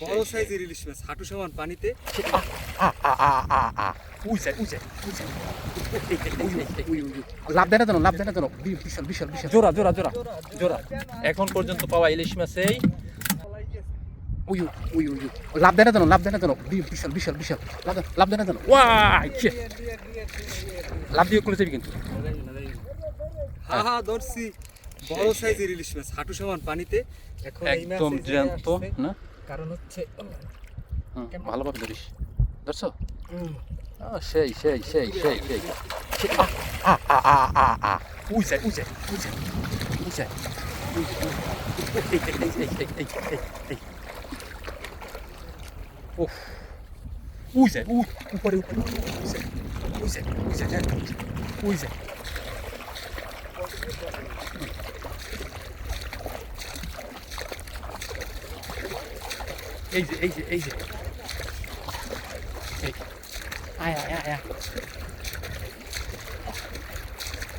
বড় সাইজের ইলিশ মাছ হাঁটু সমান পানিতে। লাভ দেয় না জানো লাভ দেয় না জানো বিশাল বিশাল বিশাল জোড়া জোড়া জোড়া জোড়া। এখন পর্যন্ত পাওয়া ইলিশ মাছেই উই উই উই উই। লাভ দেয় না জানো লাভ দেয় না বি- বিশাল বিশাল বিশাল। লাভ লাভ দেয় না ওয়াই লাভ দিয়ে যাবি কিন্তু। হা হা ধরছি। বড় সাইজের ইলিশ মাছ হাঁটু সমান পানিতে। এখন একদম জ্যান্ত না? কারণ হচ্ছে ভালোভাবে ধরিস। ধরছো? সেই সেই সেই সেই সেই। আ আ আ আ আ আ উই যায় উই যায় উই যায় উই যায় উই, উই। এই, এই, এই, এই, এই, এই, এই, এই। উফ উই যায় উই উপরে উপরে উই যায় উই যায় উই যায় হ্যাঁ, উই যায় এই যে এই যে এই যে। আয় আয়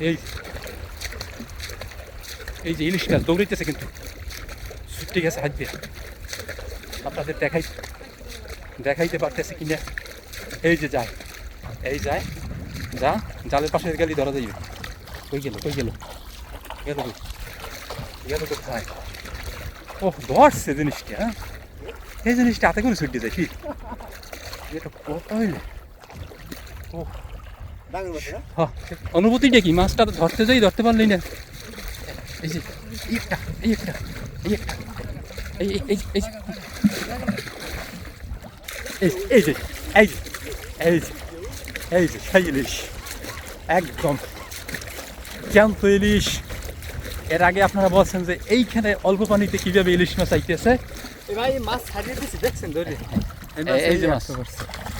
এই। এই যে ইলিশ মাছ কিন্তু। ছুটে গেছে হাত দিয়ে। আপনাদের দেখাই দেখাইতে পারতেছে কিনা। এই যে যায়। এই যায়। যা, জালের পাশে গেলে ধরা যাইবে। কই গেল কই গেল? গেল গেল কোথায়? ও ধরছে জিনিসটা হ্যাঁ। এই জিনিসটা হাতে করে ছুটে যায় কি এটা কত হইলে? ও হ্যাঁ, অনুভূতিটা কি? মাছটা তো ধরতে যাই ধরতে পারলি না। এই যে এই একটা এই একটা এই একটা এই এই যে- এই যে এই যে এই যে সেই একদম। জ্যান্ত ইলিশ। এর আগে আপনারা বলছেন যে এইখানে অল্প পানিতে কীভাবে ইলিশ মাছ আইতেছে? ভাই মাছ ছাড়িয়ে দিছি দেখছেন ধরে। এই- যে মাছ।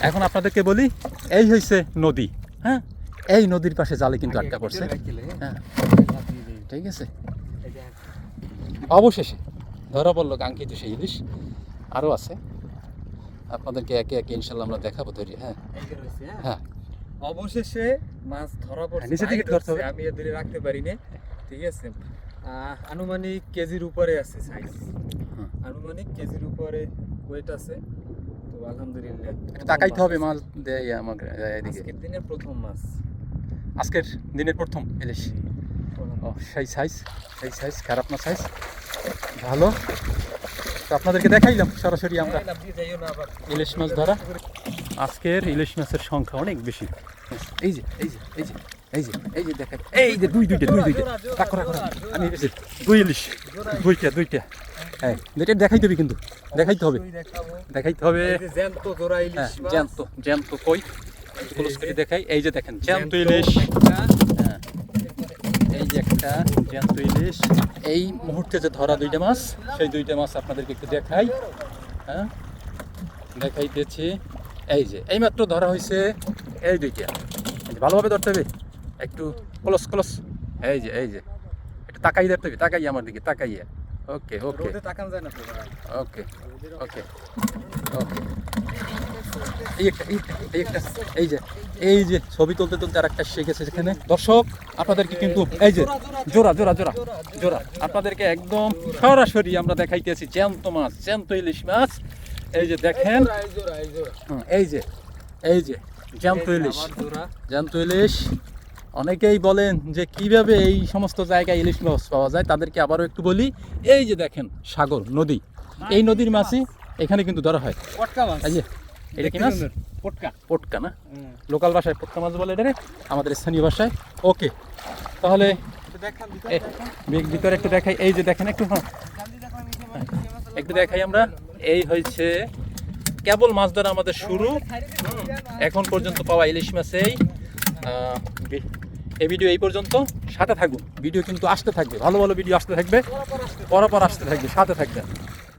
এখন আপনাদেরকে বলি এই হয়েছে নদী হ্যাঁ? এই নদীর পাশে জালে কিন্তু আটকা পড়ছে। হ্যাঁ। ঠিক আছে? অবশেষে ধরা পড়ল কাঙ্ক্ষিত সেই ইলিশ। আরও আছে। আপনাদেরকে একে একে ইনশাল্লাহ আমরা দেখাবো ধরি হ্যাঁ। হ্যাঁ। অবশেষে মাছ ধরা পড়ছে নিচে থেকে ধরতে হবে। আমি এদের রাখতে পারি না ঠিক আছে? আনুমানিক কেজির উপরে আছে সাইজ হুম। আনুমানিক কেজির উপরে ওয়েট আছে। তো আলহামদুলিল্লাহ। একটু তাকাইতে হবে মাছ দেয় আমাকে এদিকে। দিনের প্রথম মাছ। আজকের দিনের প্রথম ইলিশ সেই সাইজ সেই সাইজ খারাপ না সাইজ ভালো। তো আপনাদেরকে দেখাইলাম সরাসরি আমরা। ইলিশ মাছ ধরা। আজকের ইলিশ মাছের সংখ্যা অনেক বেশি। এই যে এই যে এই যে। এই যে এই যে দেখেন এই যে দুই দুইটা দুই দুইটা। রাখো রাখো রাখো। আমি দুই ইলিশ দুইটা দুইটা। হ্যাঁ দুইটা দেখাইতে হবে কিন্তু দেখাইতে হবে। দেখাইতে হবে। জ্যান্ত জোড়া হ্যাঁ ইলিশ জ্যান্ত জ্যান্ত কই? ক্লোজ করে দেখাই। এই যে দেখেন জ্যান্ত ইলিশ। হ্যাঁ। এই যে একটা জ্যান্ত ইলিশ। এই মুহূর্তে যে ধরা দুইটা মাছ সেই দুইটা মাছ আপনাদেরকে একটু দেখাই। হ্যাঁ দেখাইতেছি। এই যে এইমাত্র ধরা হয়েছে এই দুইটা। ভালোভাবে ধরতে হবে। একটু ক্লোজ ক্লোজ এই যে এই যে। একটু তাকাই ধরতে হবে তাকাই আমার দিকে তাকাইয়া। ওকে ওকে তাকান যায় না ওকে ওকে ওকে এই একটা এই একটা এই যে এই যে ছবি তুলতে তুলতে আর একটা শিখেছে সেখানে। দর্শক আপনাদেরকে কিন্তু এই যে জোড়া জোড়া জোড়া জোড়া। আপনাদেরকে একদম সরাসরি আমরা দেখাইতেছি জ্যান্ত মাছ জ্যান্ত ইলিশ মাছ। এই যে দেখেন। এই যে এই যে জ্যান্ত ইলিশ। জ্যান্ত ইলিশ। অনেকেই বলেন যে কীভাবে এই সমস্ত জায়গায় ইলিশ মাছ পাওয়া যায় তাদেরকে আবারও একটু বলি এই যে দেখেন সাগর নদী এই নদীর মাছই এখানে কিন্তু ধরা হয়। পটকা মাছ। এই যে এটা কি মাছ? পটকা। পটকা না? লোকাল ভাষায় পটকা মাছ বলে এটা আমাদের স্থানীয় ভাষায়। ওকে তাহলে ভিতরে একটু দেখাই এই যে দেখেন একটু হ্যাঁ। একটু দেখাই আমরা এই হয়েছে কেবল মাছ ধরা আমাদের শুরু। এখন পর্যন্ত পাওয়া ইলিশ মাছেই এই ভিডিও এই পর্যন্ত। সাথে থাকুন। ভিডিও কিন্তু আসতে থাকবে। ভালো ভালো ভিডিও আসতে থাকবে। পরপর আসতে থাকবে। সাথে থাকবে।